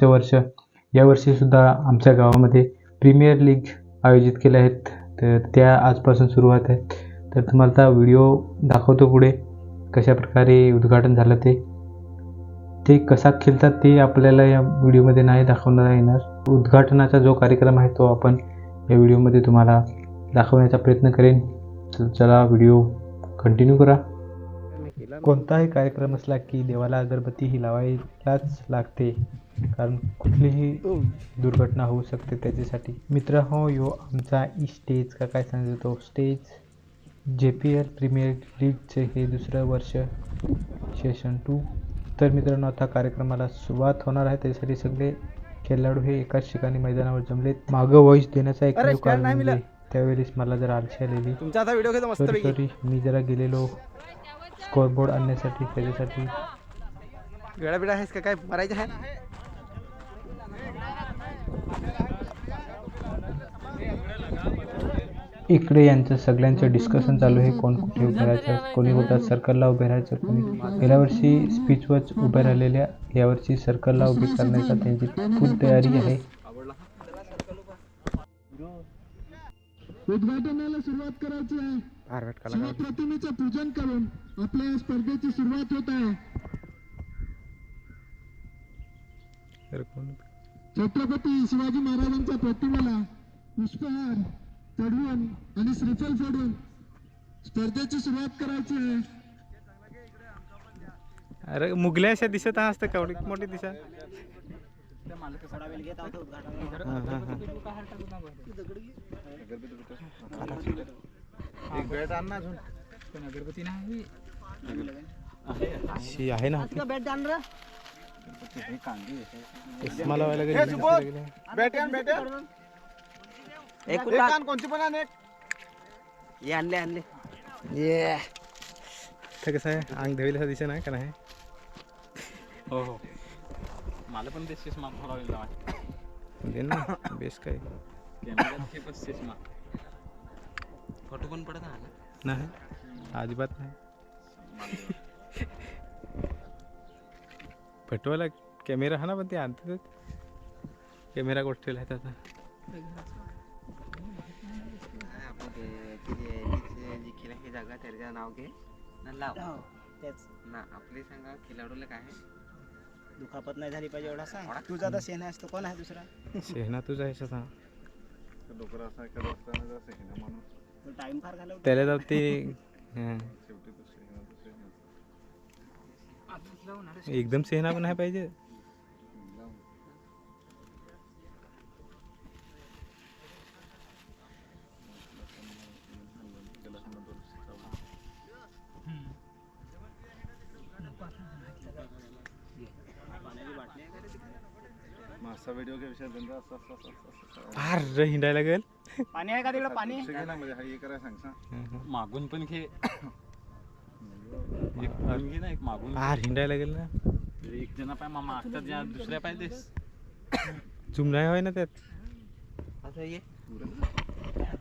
मागच्या वर्ष यावर्षीसुद्धा आमच्या गावामध्ये प्रीमियर लीग आयोजित केल्या आहेत. तर त्या आजपासून सुरुवात आहेत तर तुम्हाला त्या व्हिडिओ दाखवतो पुढे कशा प्रकारे उद्घाटन झालं ते. ते कसा खेळतात ते आपल्याला या व्हिडिओमध्ये नाही दाखवणार येणार. उद्घाटनाचा जो कार्यक्रम आहे तो आपण या व्हिडिओमध्ये तुम्हाला दाखवण्याचा प्रयत्न करेन. तर चला व्हिडिओ कंटिन्यू करा. कोणताही कार्यक्रम असला की देवाला अगरबत्ती ही लावायलाच लागते. कारण कुठलीही दुर्घटना होऊ शकते त्याच्यासाठी. मित्र हो यो आमचा ई स्टेज का काय सांगतो stage J P L premier लीगचे हे दुसरं वर्ष सेशन टू तर मित्रांनो आता कार्यक्रमाला सुरुवात होणार आहे. त्यासाठी सगळे खेळाडू हे एकाच ठिकाणी मैदानावर जमलेत. मागं व्हॉइस देण्याचा एक कारण म्हणजे. त्यावेळेस मला जरा आलशी आलेली. सॉरी सॉरी मी जरा गेलेलो. स्कोअरबोर्ड आणण्यासाठी त्याच्यासाठी वेळा बिळा आहेस का? काय मरायचं आहे? इकडे यांचं सगळ्यांचं डिस्कशन चालू आहे कोण कुठे उभे राहायचं कोणी होतात सर्कलला उभे राहायचं कोणी गेल्या वर्षी स्पीचवच उभे राहिलेल्या यावर्षी सर्कलला उभे करण्याचा त्यांची फुल तयारी आहे. उद्घाटनाला सुरुवात करायची आहे. आरवेट कलाकार प्रतिमेचं पूजन करून आपल्या स्पर्धेची सुरुवात होत आहे. छत्रपती शिवाजी महाराजांच्या प्रतिमेला पुष्पहार चढवून आणि श्रीफल फोडून स्पर्धेची सुरुवात करायची आहे. अरे मुगल्या अशा दिसत असतं केवढी मोठी दिसा शी आहे? ना. गेली बॅट आण बॅट आण. एक आण, कोणची पण आण एक. ये आणले आणले. ये. तर कसं आहे? अंग धवेल दिसे नाही का नाही? हो हो. मला पण ते चष्मा फरावेल दे ना बेस काय? चष्मा. फोटो पण पडत ना? नाही. अजिबात नाही. पटवायला कॅमेरा हा ना पण ते आणतात कॅमेरा कुठे ठेवला आहे आता ही जागा त्याचं नाव घे. ना लाव. तेच. ना आपली सांगा खेळाडूला काय आहे? दुखापत नाही झाली पाहिजे एवढा सांग. तुझा आता सेना असतो कोण आहे दुसरा? शेहना तुझा आहे आता टाइम फार घालव त्याला जाऊ ते हं. एकदम सेना पण नाही पाहिजे. मासा व्हिडिओ घे विषय धंदा असं असं असं असं असं. फार हिंडायला लागेल पाणी आहे का तिकडे? पाणी? म्हणजे मागून पण घे. एक मागून घे ना एक मागून हिंडायला लागेल ना. एक जण पाय मामा ज्या दुसऱ्या पाहिजेस चुम नाही होय ना त्यात? असं ये.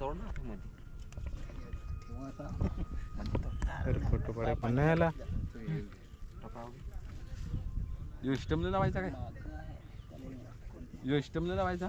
तोड ना मध्ये तर फोटो काढाय पण नाही आला. यो इष्टमला लावायचा काय? यो इष्टमला लावायचा?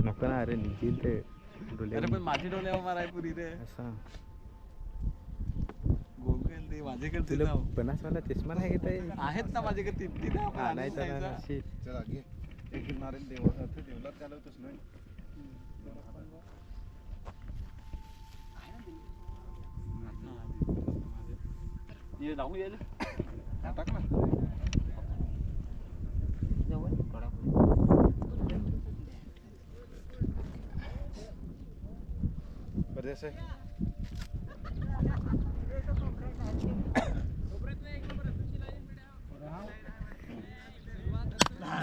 नको ना अरे निघील ते अरे पण माझी डोल्यावर माराय पुरी रे असा गोगल ते माझ्याकडे ते तुला. पन्नास वाला चष्मा नाही घेता येईल आहेत ना माझ्याकडे तीन तीन आहे, आपण आणायचा आणायचा. ना shit. चला घे एक नारेल देवळात ते देवळात चालवतोस नाही ये जाऊ ये हा, टाक ना परदेश आहे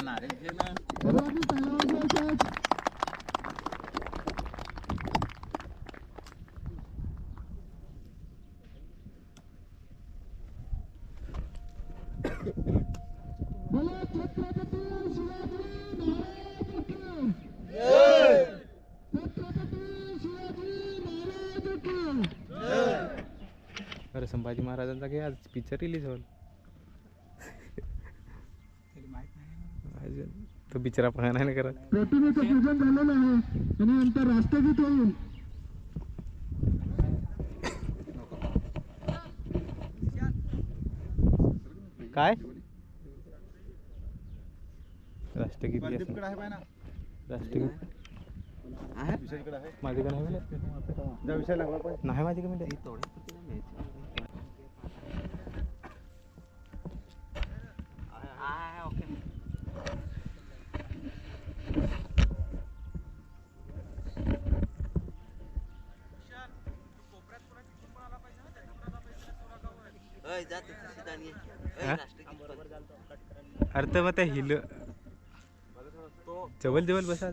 सर्वांनी टाळ्या वाजवायच्या. बोला छत्रपती शिवाजी महाराज की छत्रपती शिवाजी महाराज की अरे संभाजी महाराजांचा काही आज पिक्चर रिलीज होईल. अजून तो बिचारा पाहणा नाही करत. प्रतिमेचं पूजन झालेलं आहे आणि नंतर राष्ट्रगीत होईल. काय? राष्ट्रगीत पाय ना राष्ट्रगीत. विषय इकडे आहे माझे का नाही नाही माझे का मी अर्थ मग त्या हिल जवळ जवळ बसा.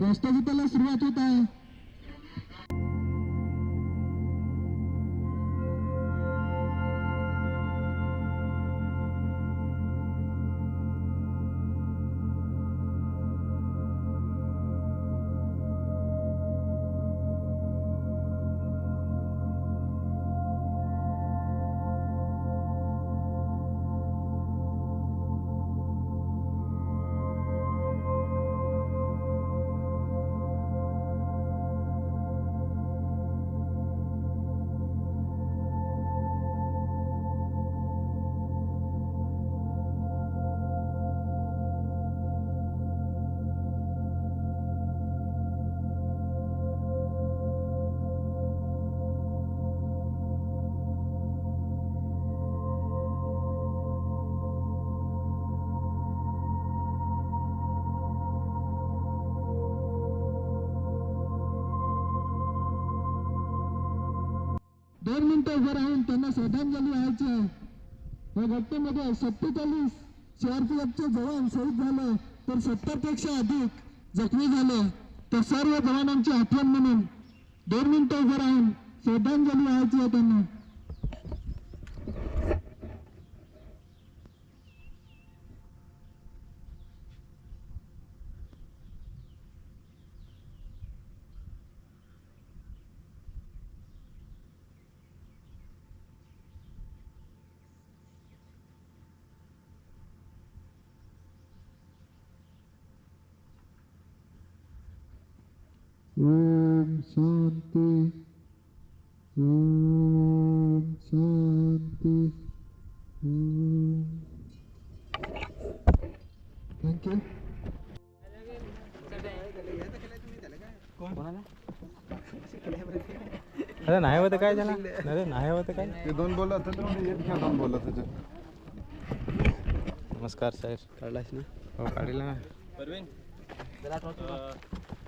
राष्ट्रगीताला सुरुवात होत आहे. दोन मिनिटं उभं राहून त्यांना श्रद्धांजली व्हायची आहे. या घटनेमध्ये सत्तेचाळीस सीआरपीएफचे जवान शहीद झाले तर सत्तरपेक्षा अधिक जखमी झाले. तर सर्व जवानांची आठवण म्हणून दोन मिनिटं उभं राहून श्रद्धांजली व्हायची आहे त्यांना. ओम शांती। ओम शांती। थँक्यू अरे नाही होतं काय त्याला? अरे नाही होतं काय? ते दोन बोलत होते ना, एक खेळ दोन बोलत होते. नमस्कार साहेब काढलास ना? हो काढला ना.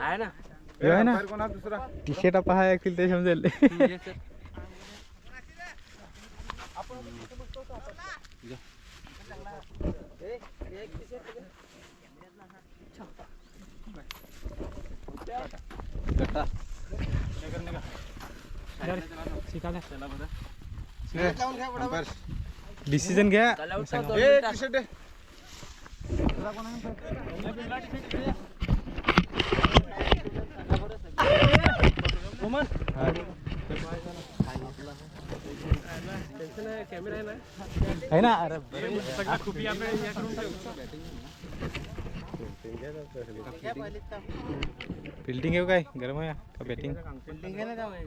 आहे ना हे आहे टी शर्ट पहा ऐकतील ते समजेल डिसिजन घ्या आहे ना अरे फिल्डिंग येऊ काय? गरम आहे का बॅटिंग फिल्डिंग आहे ना नाही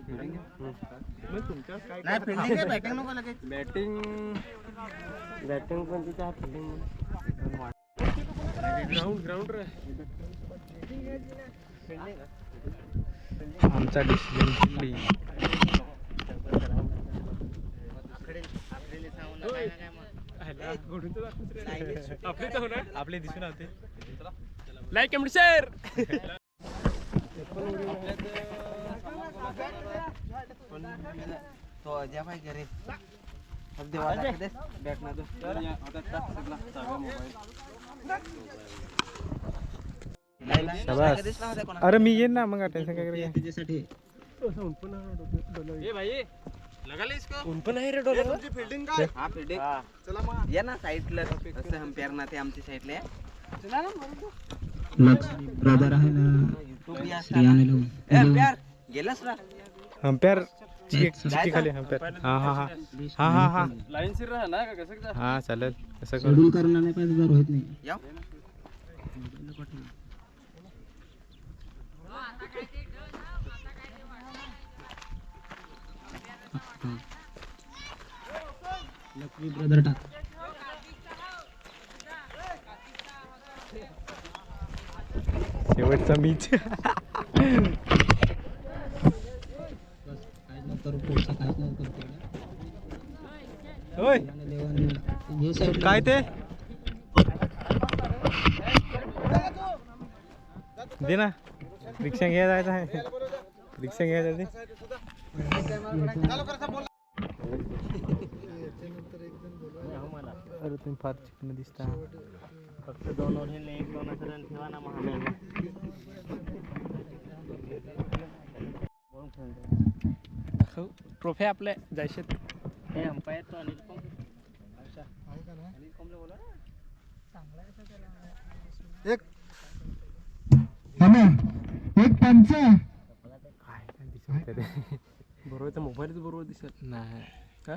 फिल्डिंग आहे बॅटिंग नको लगेच. बॅटिंग बॅटिंग पण तिच्या फिल्डिंग आमचा डिसिजन आपले दिसून आते लाईक कमेंट शेअर तो अजय भाई करे अब देवाला दे बॅट ना दो शाबास. अरे मी येईन ना मग टेन्शन काय करायचं तिच्यासाठी तुमची फिल्डिंग काय हा। फिल्डिंग चला मग। या ना साईडला असं हम्पेअर ना ते आमच्या साईडला आहे. ब्रदर आहे ना तू। बी असा ना. ए, हम्पेअर गेलास ना अंपायर चिठी हा हा हा. हा हा हा. ना हा चालेल. असं करू. शेड्यूल करणार नाही पाहिजे जर होत नाही. या. लक्ष्मी ब्रदर टाक. शेवटचा मीच. काय ते? दे ना. रिक्षा घ्या जायचं आहे. रिक्षा घ्या जायचं अरे तुम्ही फार चिकन दिसता. फक्त दोन ओव्हर एक दोन असं ठेवा ना आम्ही ट्रॉफी आपल्या जायशेत हे अंपायर तो अनिल पंप एक एक पंच. बरोबर तर मोबाईलच बरोबर दिसत नाही. का?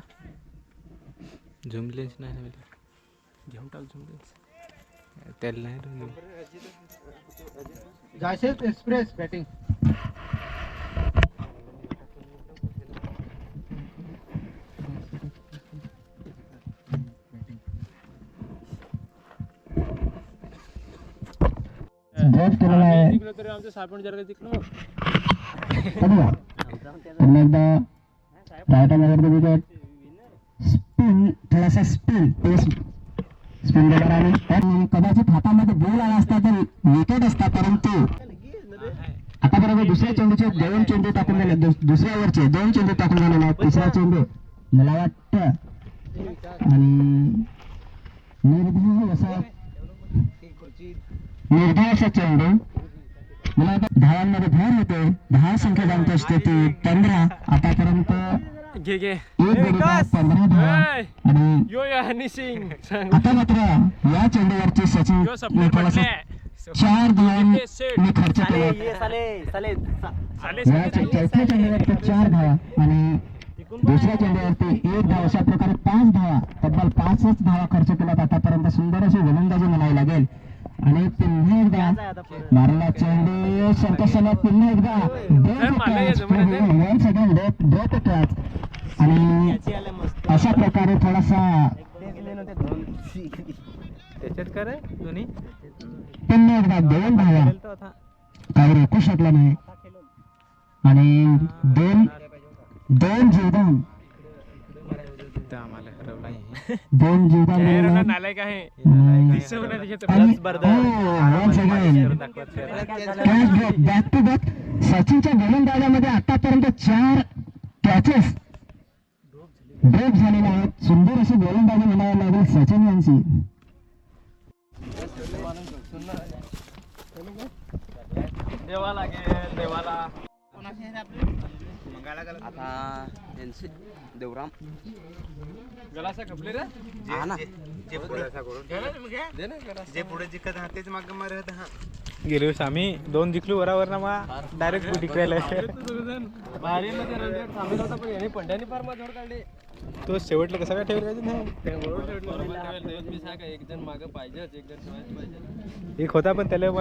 झूम लेन्स नाही ना मला घेऊन टाक झूम लेन्स. त्याला नाही. जायशेत एक्सप्रेस बॅटिंग ड्रॉप केलेला आहे. पुन्हा एकदा हँड विकेट स्पिन थोडासा स्पिन पेस स्पिन बॉलर आणि कदाचित हातामध्ये बॉल आला असता तर विकेट असता परंतु आता बरोबर दुसऱ्या चेंडूचे दोन चेंडू टाकून झाले दुस- दुसऱ्या ओव्हरचे दोन चेंडू टाकून झालेले आहेत तिसरा चेंडू. मला वाटतं. आणि निर्धाव असा असा चेंडू मला वाटतं धावांमध्ये भर होते दहा संख्या जाणतो असते ती. पंधरा. आतापर्यंत पंधरा धावा आणि आता मात्र या चेंडूवरती सचिन चार धावांनी खर्च केला. चौथ्या चेंडूवरती चार धावा. आणि दुसऱ्या चेंडूवरती एक धाव. अशा प्रकारे पाच धावा. तब्बल पाचच धावा खर्च केल्यात आतापर्यंत. सुंदर अशी गोलंदाजी म्हणावी लागेल. आणि पुन्हा एकदा मारला चेंडू. संतोषाला पुन्हा एकदा one second drop drop catch आणि अशा प्रकारे थोडासा त्याच्यात कर दोन्ही? पुन्हा एकदा दोन धावा. काही रोखू शकला नाही. आणि दोन दोन जीवदान आम्हाला हरवला. नालायक आहे. हो. सचिनच्या गोलंदाजामध्ये आतापर्यंत चार कॅचेस ड्रॉप झालेले आहेत. सुंदर अशी गोलंदाजी म्हणावी लागेल सचिन यांची. आता यांचे देवराम. हा ना. जे पुढे जे पुढे जिंकत हा तेच मागे मारत हा. वर्षी आम्ही दोन जिंकलो वरावर ना मग डायरेक्ट जिंकायला भारी मध्ये रन रेट थांबला होता पण याने पंड्याने फार जोड काढले. तो शेवटला कसा काय ठेवला नाही. मी सांगा एक जण मागं पाहिजेच एक जण पाहिजे. एक होता पण त्याला मग